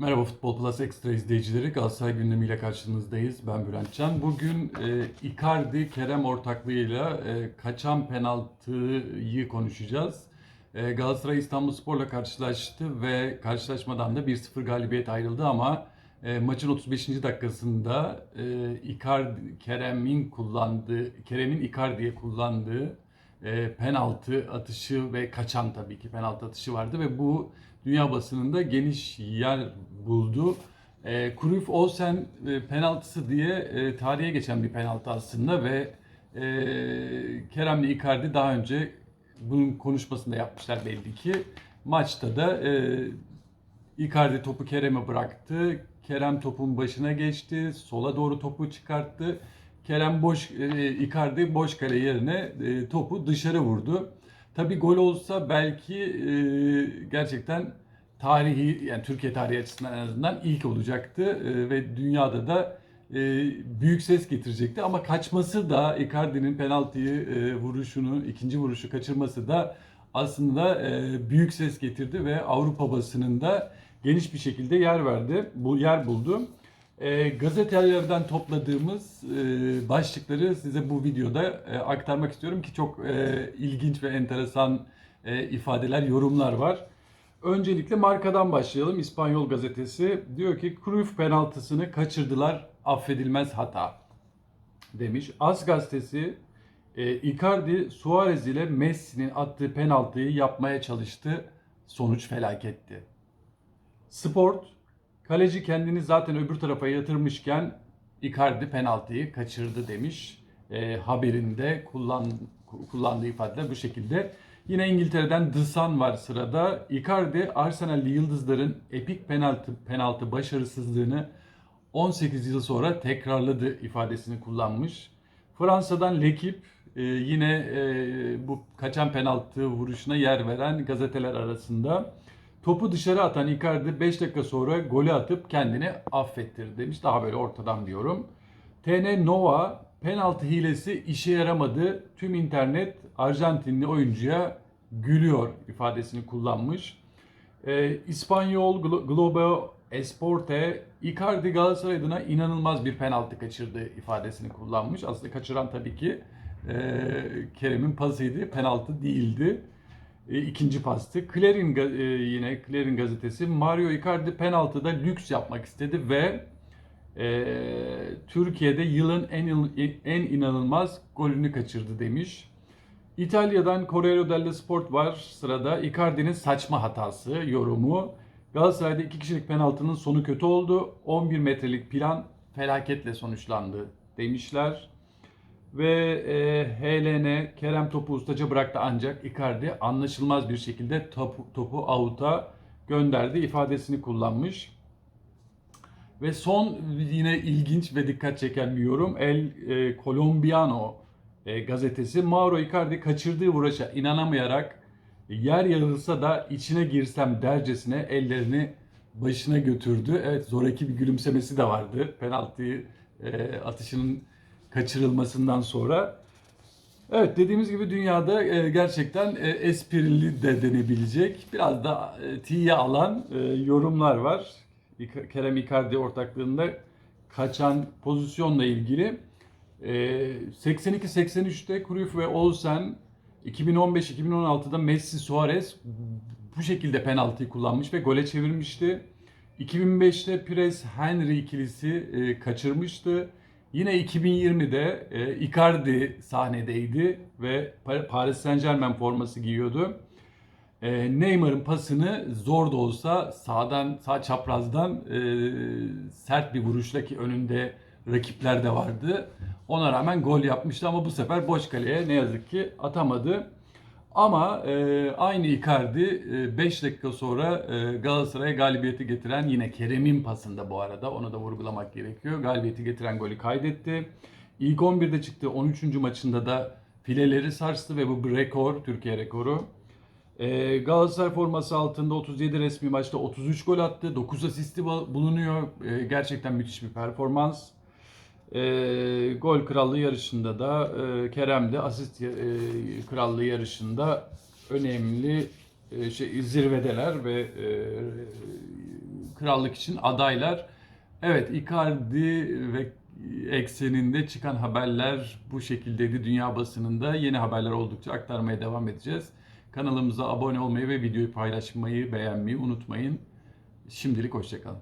Merhaba Futbol Plus Extra izleyicileri. Galatasaray gündemiyle karşınızdayız. Ben Bülent Can. Bugün e, Icardi Kerem ortaklığıyla e, kaçan penaltıyı konuşacağız. E, Galatasaray İstanbulspor'la karşılaştı ve karşılaşmadan da 1-0 galibiyet ayrıldı ama e, maçın 35. dakikasında e, Icardi Kerem'in kullandığı Kerem'in Icardi'ye kullandığı e, penaltı atışı ve kaçan tabii ki penaltı atışı vardı ve bu dünya basınında geniş yer buldu. E, Cruyff Olsen e, penaltısı diye e, tarihe geçen bir penaltı aslında ve e, Kerem'le Icardi daha önce bunun konuşmasını da yapmışlar belli ki. Maçta da e, Icardi topu Kerem'e bıraktı. Kerem topun başına geçti. Sola doğru topu çıkarttı. Kerem boş e, Icardi boş kale yerine e, topu dışarı vurdu. Tabi gol olsa belki e, gerçekten tarihi yani Türkiye tarihi açısından en azından ilk olacaktı E, ve dünyada da e, büyük ses getirecekti ama kaçması da Icardi'nin penaltıyı e, vuruşunu ikinci vuruşu kaçırması da aslında e, büyük ses getirdi ve Avrupa basınında geniş bir şekilde yer verdi. Bu yer buldu. E, gazetelerden topladığımız e, başlıkları size bu videoda e, aktarmak istiyorum ki çok e, ilginç ve enteresan e, ifadeler, yorumlar var. Öncelikle markadan başlayalım. İspanyol gazetesi diyor ki Cruyff penaltısını kaçırdılar, affedilmez hata demiş. As gazetesi e, Icardi Suarez ile Messi'nin attığı penaltıyı yapmaya çalıştı. Sonuç felaketti. Sport Kaleci kendini zaten öbür tarafa yatırmışken Icardi penaltıyı kaçırdı demiş. E, haberinde kullan, kullandığı ifadeler bu şekilde. Yine İngiltere'den The Sun var sırada. Icardi Arsenal'li yıldızların epik penaltı penaltı başarısızlığını 18 yıl sonra tekrarladı ifadesini kullanmış. Fransa'dan L'Equipe e, yine e, bu kaçan penaltı vuruşuna yer veren gazeteler arasında. Topu dışarı atan Icardi 5 dakika sonra golü atıp kendini affettirdi demiş. Daha böyle ortadan diyorum. TN Nova penaltı hilesi işe yaramadı. Tüm internet Arjantinli oyuncuya gülüyor ifadesini kullanmış. Ee, İspanyol Glo- Globo Esporte Icardi Galatasaray adına inanılmaz bir penaltı kaçırdı ifadesini kullanmış. Aslında kaçıran tabii ki e, Kerem'in pasıydı, penaltı değildi. E, ikinci pastı. Clarin ga- e, yine Clarin gazetesi Mario Icardi penaltıda lüks yapmak istedi ve e, Türkiye'de yılın en en inanılmaz golünü kaçırdı demiş. İtalya'dan Corriere dello Sport var sırada. Icardi'nin saçma hatası yorumu. Galatasaray'da iki kişilik penaltının sonu kötü oldu. 11 metrelik plan felaketle sonuçlandı demişler. Ve e, HLN Kerem topu ustaca bıraktı ancak Icardi anlaşılmaz bir şekilde topu, topu avuta gönderdi ifadesini kullanmış. Ve son yine ilginç ve dikkat çeken bir yorum El e, Colombiano e, gazetesi Mauro Icardi kaçırdığı vuruşa inanamayarak yer yarılsa da içine girsem dercesine ellerini başına götürdü. Evet zoraki bir gülümsemesi de vardı penaltıyı e, atışının kaçırılmasından sonra. Evet dediğimiz gibi dünyada e, gerçekten e, esprili de denebilecek biraz da e, tiye alan e, yorumlar var. Kerem Icardi ortaklığında kaçan pozisyonla ilgili. E, 82-83'te Cruyff ve Olsen 2015-2016'da Messi Suarez bu şekilde penaltıyı kullanmış ve gole çevirmişti. 2005'te Pires Henry ikilisi e, kaçırmıştı. Yine 2020'de e, Icardi sahnedeydi ve Pa- Paris Saint Germain forması giyiyordu. E, Neymar'ın pasını zor da olsa sağdan sağ çaprazdan e, sert bir vuruşla ki önünde rakipler de vardı. Ona rağmen gol yapmıştı ama bu sefer boş kaleye ne yazık ki atamadı. Ama e, aynı Icardi 5 dakika sonra e, Galatasaray'a galibiyeti getiren yine Kerem'in pasında bu arada onu da vurgulamak gerekiyor. Galibiyeti getiren golü kaydetti. İlk 11'de çıktı 13. maçında da fileleri sarstı ve bu rekor, Türkiye rekoru. E, Galatasaray forması altında 37 resmi maçta 33 gol attı. 9 asisti bu- bulunuyor. E, gerçekten müthiş bir performans. E, gol krallığı yarışında da e, Kerem de asist e, krallığı yarışında önemli e, şey zirvedeler ve e, krallık için adaylar. Evet Icardi ve ekseninde çıkan haberler bu şekildeydi dünya basınında. Yeni haberler oldukça aktarmaya devam edeceğiz. Kanalımıza abone olmayı ve videoyu paylaşmayı, beğenmeyi unutmayın. Şimdilik hoşçakalın.